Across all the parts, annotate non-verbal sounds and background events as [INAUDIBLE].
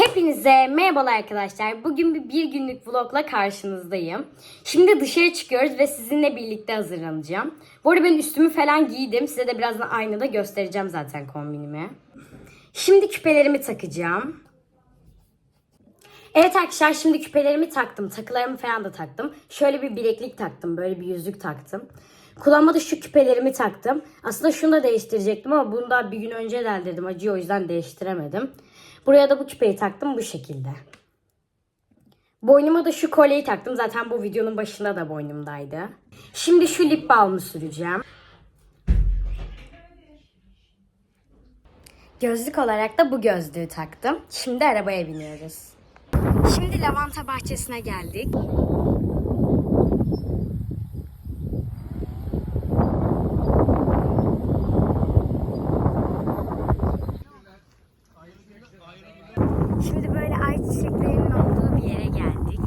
Hepinize merhabalar arkadaşlar. Bugün bir, bir günlük vlogla karşınızdayım. Şimdi dışarı çıkıyoruz ve sizinle birlikte hazırlanacağım. Bu arada ben üstümü falan giydim. Size de birazdan aynada göstereceğim zaten kombinimi. Şimdi küpelerimi takacağım. Evet arkadaşlar şimdi küpelerimi taktım. Takılarımı falan da taktım. Şöyle bir bileklik taktım. Böyle bir yüzük taktım. Kulağıma da şu küpelerimi taktım. Aslında şunu da değiştirecektim ama bunu da bir gün önce deldirdim. Acıyor o yüzden değiştiremedim. Buraya da bu küpeyi taktım bu şekilde. Boynuma da şu kolyeyi taktım. Zaten bu videonun başında da boynumdaydı. Şimdi şu lip balmı süreceğim. Gözlük olarak da bu gözlüğü taktım. Şimdi arabaya biniyoruz. Şimdi lavanta bahçesine geldik. Şimdi böyle ay çiçeklerinin olduğu bir yere geldik.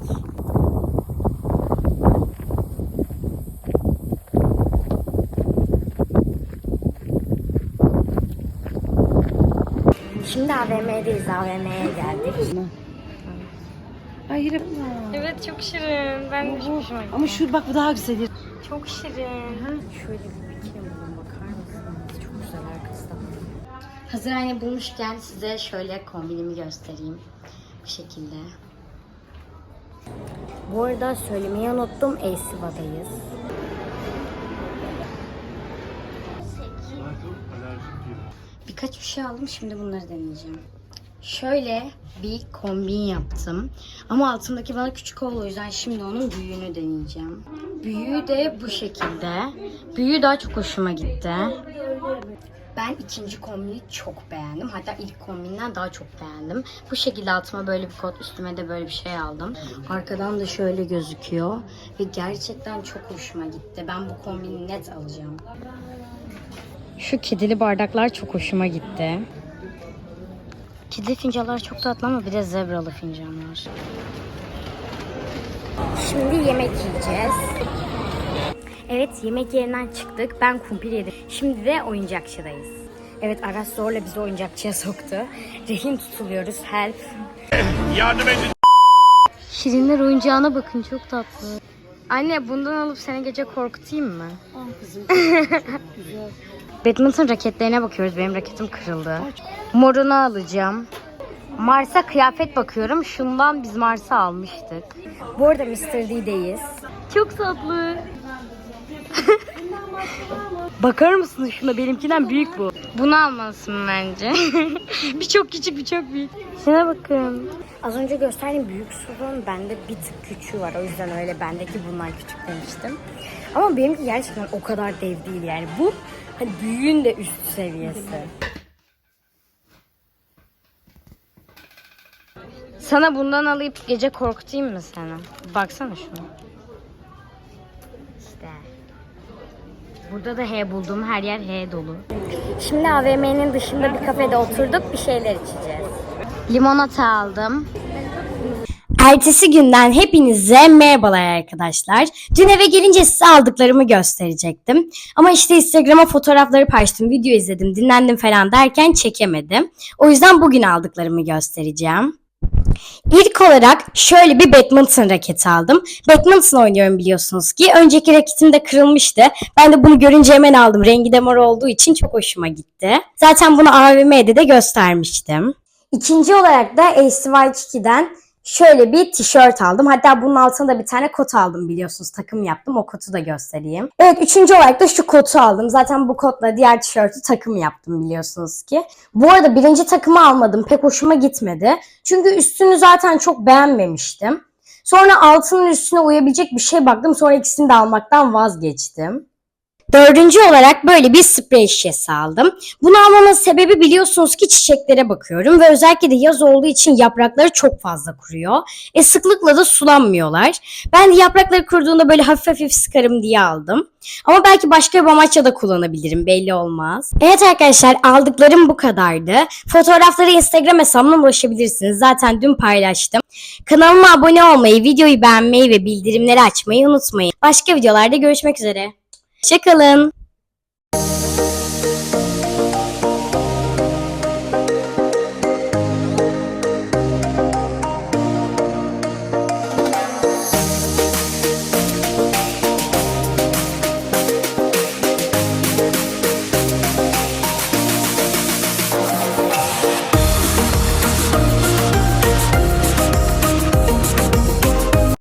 Şimdi AVM'deyiz. AVM'ye geldik. Hayır. Evet çok şirin. Ben de çok hoşuma gitti. Ama şu bak bu daha güzel. Çok şirin. Şöyle bir bikini buldum bakar mısınız? Çok güzel arkasında. Hazır aynı bulmuşken size şöyle kombinimi göstereyim. Bu şekilde. Bu arada söylemeyi unuttum. Elsiva'dayız. Birkaç bir şey aldım. Şimdi bunları deneyeceğim. Şöyle bir kombin yaptım. Ama altındaki bana küçük oldu. O yüzden şimdi onun büyüğünü deneyeceğim. Büyüğü de bu şekilde. Büyüğü daha çok hoşuma gitti. Ben ikinci kombini çok beğendim. Hatta ilk kombinden daha çok beğendim. Bu şekilde altıma böyle bir kot, üstüme de böyle bir şey aldım. Arkadan da şöyle gözüküyor. Ve gerçekten çok hoşuma gitti. Ben bu kombini net alacağım. Şu kedili bardaklar çok hoşuma gitti. Kedi fincanlar çok tatlı ama bir de zebralı fincanlar. Şimdi yemek yiyeceğiz. Evet yemek yerinden çıktık. Ben kumpir yedim. Şimdi de oyuncakçıdayız. Evet Aras zorla bizi oyuncakçıya soktu. Rehin tutuluyoruz. Help. Yardım edin. Şirinler oyuncağına bakın çok tatlı. Anne bundan alıp seni gece korkutayım mı? [LAUGHS] Badminton raketlerine bakıyoruz. Benim raketim kırıldı. Morunu alacağım. Mars'a kıyafet bakıyorum. Şundan biz Mars'a almıştık. Bu arada Mr. D'deyiz. Çok tatlı. [LAUGHS] Bakar mısın şuna? Benimkinden büyük bu. Bunu almalısın bence. [LAUGHS] bir çok küçük bir çok büyük. Şuna bakın. Az önce gösterdiğim büyük sorun bende bir tık küçüğü var. O yüzden öyle bendeki bundan küçük demiştim. Ama benimki gerçekten o kadar dev değil yani. Bu hani büyüğün de üst seviyesi. Sana bundan alıp gece korkutayım mı seni? Baksana şuna. İşte. Burada da H buldum. Her yer H dolu. Şimdi AVM'nin dışında bir kafede oturduk. Bir şeyler içeceğiz. Limonata aldım. Ertesi günden hepinize merhabalar arkadaşlar. Dün eve gelince size aldıklarımı gösterecektim. Ama işte Instagram'a fotoğrafları paylaştım, video izledim, dinlendim falan derken çekemedim. O yüzden bugün aldıklarımı göstereceğim. İlk olarak şöyle bir badminton raketi aldım. Badminton oynuyorum biliyorsunuz ki. Önceki raketim de kırılmıştı. Ben de bunu görünce hemen aldım. Rengi de mor olduğu için çok hoşuma gitti. Zaten bunu AVM'de de göstermiştim. İkinci olarak da ACY2'den şöyle bir tişört aldım. Hatta bunun altına da bir tane kot aldım biliyorsunuz. Takım yaptım. O kotu da göstereyim. Evet üçüncü olarak da şu kotu aldım. Zaten bu kotla diğer tişörtü takım yaptım biliyorsunuz ki. Bu arada birinci takımı almadım. Pek hoşuma gitmedi. Çünkü üstünü zaten çok beğenmemiştim. Sonra altının üstüne uyabilecek bir şey baktım. Sonra ikisini de almaktan vazgeçtim. Dördüncü olarak böyle bir sprey şişesi aldım. Bunu almamın sebebi biliyorsunuz ki çiçeklere bakıyorum ve özellikle de yaz olduğu için yaprakları çok fazla kuruyor. E sıklıkla da sulanmıyorlar. Ben de yaprakları kuruduğunda böyle hafif hafif sıkarım diye aldım. Ama belki başka bir amaçla da kullanabilirim belli olmaz. Evet arkadaşlar aldıklarım bu kadardı. Fotoğrafları Instagram hesabıma ulaşabilirsiniz. Zaten dün paylaştım. Kanalıma abone olmayı, videoyu beğenmeyi ve bildirimleri açmayı unutmayın. Başka videolarda görüşmek üzere. Hoşçakalın.